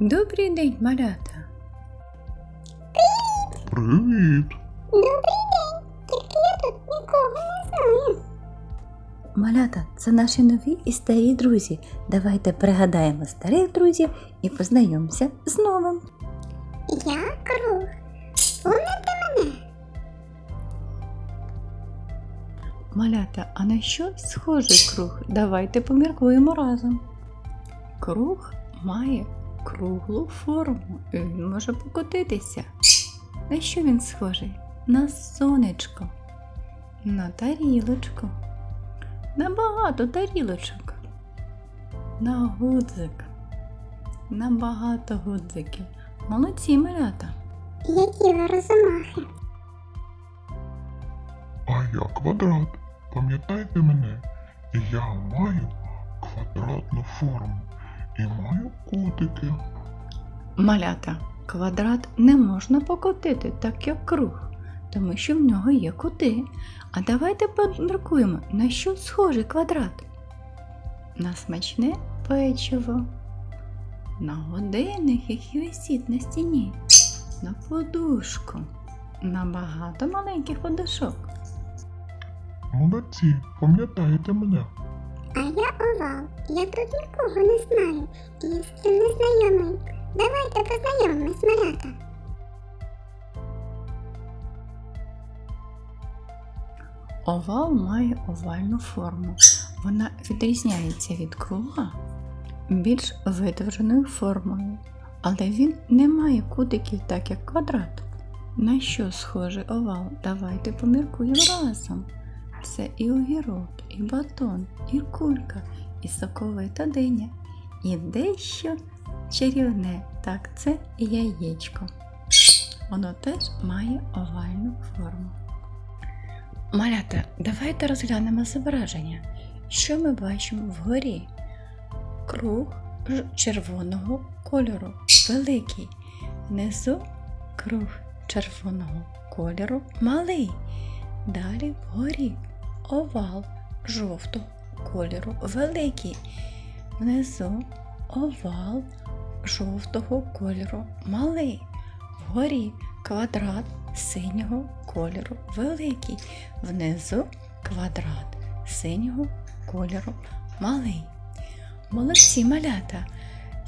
Добрий день, малята. Привіт! Привіт! Добрий день, тільки я тут нікого не знаю. Малята це наші нові і старі друзі. Давайте пригадаємо старих друзів і познайомимося з новим. Я круг. Помните мене? Малята, а на що схожий круг? Давайте поміркуємо разом. Круг має круглу форму. і Він може покотитися. На що він схожий? На сонечко, на тарілочку, на багато тарілочок, на гудзик, на багато гудзиків. Молодці малята. Які ви розумахи. А я квадрат. Пам'ятайте мене? Я маю квадратну форму і маю кутики. Малята, квадрат не можна покотити, так як круг, тому що в нього є кути. А давайте поміркуємо, на що схожий квадрат? На смачне печиво, на годинник, який висить на стіні, на подушку, на багато маленьких подушок. Молодці, пам'ятаєте мене? А я овал. Я тут нікого не знаю. І з ким не знайомий. Давайте познайомимось, малята. Овал має овальну форму. Вона відрізняється від круга більш видовженою формою, але він не має кутиків, так як квадрат. На що схожий овал? Давайте поміркуємо разом. Це і огірок, і батон, і кулька, і соковита диня, і дещо чарівне, так це яєчко. Воно теж має овальну форму. Малята, давайте розглянемо зображення. Що ми бачимо вгорі? Круг червоного кольору, великий. Внизу круг червоного кольору малий. Далі вгорі овал жовтого кольору великий. Внизу овал жовтого кольору малий. Вгорі квадрат синього кольору великий. Внизу квадрат синього кольору малий. Молодці малята!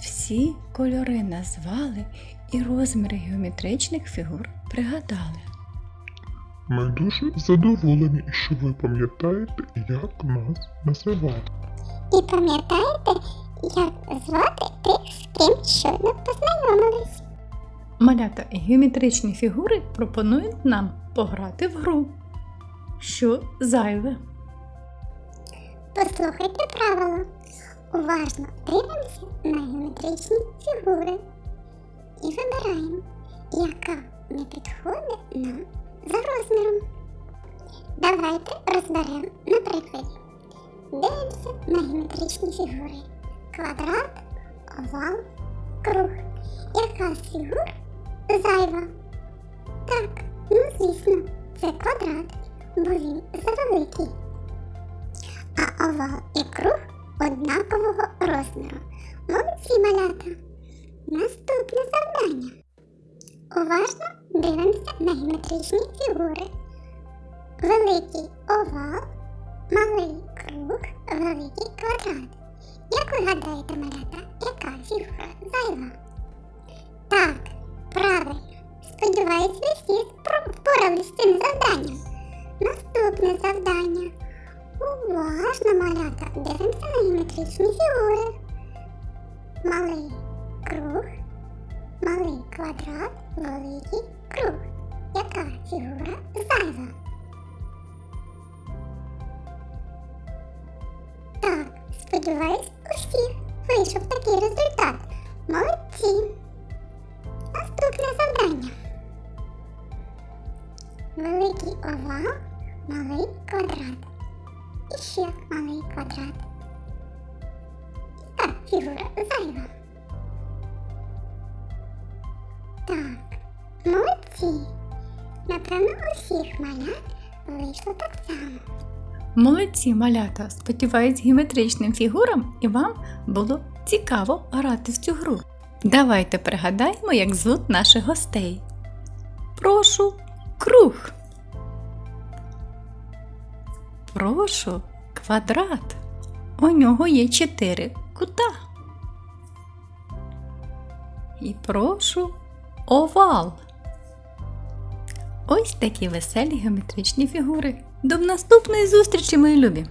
Всі кольори назвали і розміри геометричних фігур пригадали. Ми дуже задоволені, що ви пам'ятаєте, як нас називати. І пам'ятаєте, як звати тих, з ким щойно познайомились. Малята геометричні фігури пропонують нам пограти в гру. Що зайве? Послухайте правила. Уважно дивимося на геометричні фігури і вибираємо, яка не підходить нам за розміром. Давайте розберемо на прикладі. Дивимося на геометричні фігури. Квадрат, овал, круг. Яка з фігур зайва? Так, ну звісно, це квадрат, бо він завеликий а овал і круг однакового розміру. Молодці малята. Наступне завдання. Уважно дивимося на геометричні фігури. Великий овал, малий круг, великий квадрат. Як ви гадаєте, малята, яка фігура зайва? Так, правильно. Сподіваюсь, ви всі впорались з цим завданням. Наступне завдання. Уважно, малята, дивимося на геометричні фігури. Малий круг, малий квадрат, великий круг. Яка фігура зайва? Так, сподіваюсь, у всіх вийшов такий результат. Молодці. Наступне завдання. Великий овал, малий квадрат. І ще малий квадрат. Так, фігура зайва. Так, молодці. Напевно, у всіх малят вийшло так само. Молодці малята! Сподіваюсь, геометричним фігурам і вам було цікаво грати в цю гру. Давайте пригадаємо, як звуть наших гостей. Прошу, круг. Прошу, квадрат. У нього є чотири кута. І прошу овал. Ось такі веселі геометричні фігури. До наступної зустрічі, мої любі!